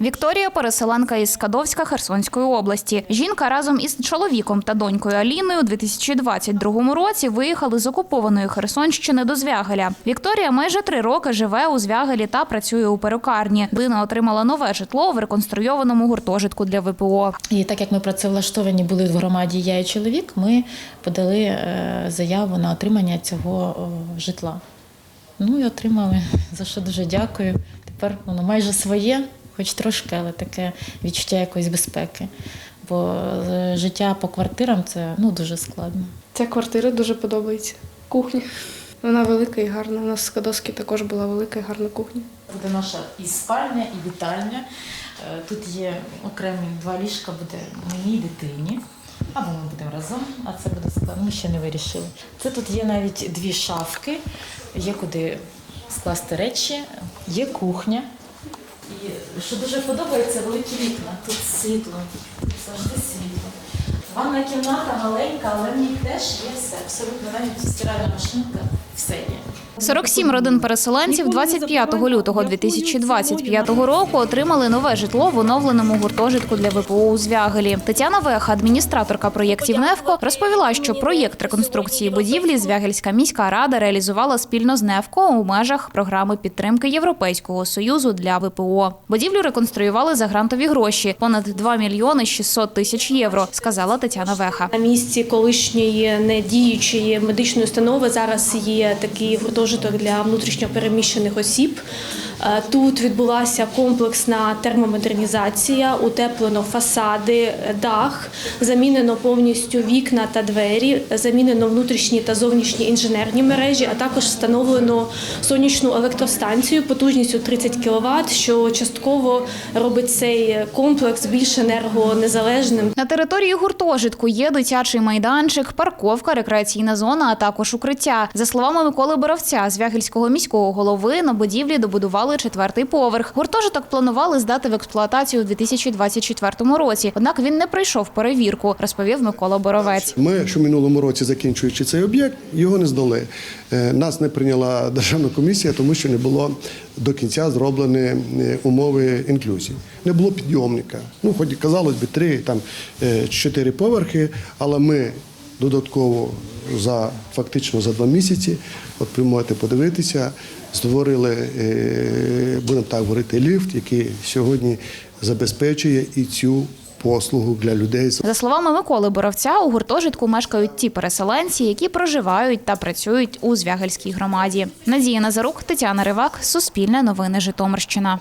Вікторія переселенка із Скадовська Херсонської області. Жінка разом із чоловіком та донькою Аліною у 2022 році виїхали з окупованої Херсонщини до Звягеля. Вікторія майже три роки живе у Звягелі та працює у перукарні. Дина отримала нове житло в реконструйованому гуртожитку для ВПО. І так як ми працевлаштовані були в громаді я і чоловік, ми подали е, заяву на отримання цього житла. Ну і отримали, за що дуже дякую. Тепер воно майже своє, хоч трошки, але таке відчуття якоїсь безпеки. Бо е, життя по квартирам це ну, дуже складно. Ця квартира дуже подобається. Кухня. Вона велика і гарна. У нас в Скадовській також була велика і гарна кухня. Буде наша і спальня, і вітальня. Е, Тут є окремі два ліжка, буде мені і дитині. Або ми будемо разом, а це буде складно. Ми ще не вирішили. Це тут є навіть дві шафки, є куди скласти речі, є кухня. І що дуже подобається, великі вікна. Тут світло, завжди світло. Ванна кімната маленька, але в ній теж є все. Абсолютно навіть стиральна машинка, все є. 47 родин переселенців 25 лютого 2025 року отримали нове житло в оновленому гуртожитку для ВПО у Звягелі. Тетяна Веха, адміністраторка проєктів НЕВКО, розповіла, що проєкт реконструкції будівлі Звягельська міська рада реалізувала спільно з НЕВКО у межах програми підтримки Європейського союзу для ВПО. Будівлю реконструювали за грантові гроші понад 2 мільйони 600 тисяч євро, сказала Тетяна Веха. На місці колишньої недіючої медичної установи зараз є такий гуртожиток для внутрішньопереміщених осіб. Е, Тут відбулася комплексна термомодернізація, утеплено фасади, дах, замінено повністю вікна та двері, замінено внутрішні та зовнішні інженерні мережі, а також встановлено сонячну електростанцію потужністю 30 кВт, що частково робить цей комплекс більш енергонезалежним. На території гуртожитку є дитячий майданчик, парковка, рекреаційна зона, а також укриття. За словами Миколи Боровця, Звягельського міського голови, на будівлі добудували четвертий поверх. Гуртожиток планували здати в експлуатацію у 2024 році. Однак він не пройшов перевірку, розповів Микола Боровець. Ми, що минулому році, закінчуючи цей об'єкт, його не здали. Е, Нас не прийняла державна комісія, тому що не було до кінця зроблені е, умови інклюзії. Не було підйомника. Ну, хоч казалось би, три там е, чотири поверхи, але ми додатково за фактично за два місяці, от ви можете подивитися, створили, е, будемо так говорити, ліфт, який сьогодні забезпечує і цю послугу для людей За словами Миколи Боровця, у гуртожитку мешкають ті переселенці, які проживають та працюють у Звягельській громаді. Надія Назарук, Тетяна Ривак, Суспільне новини Житомирщина.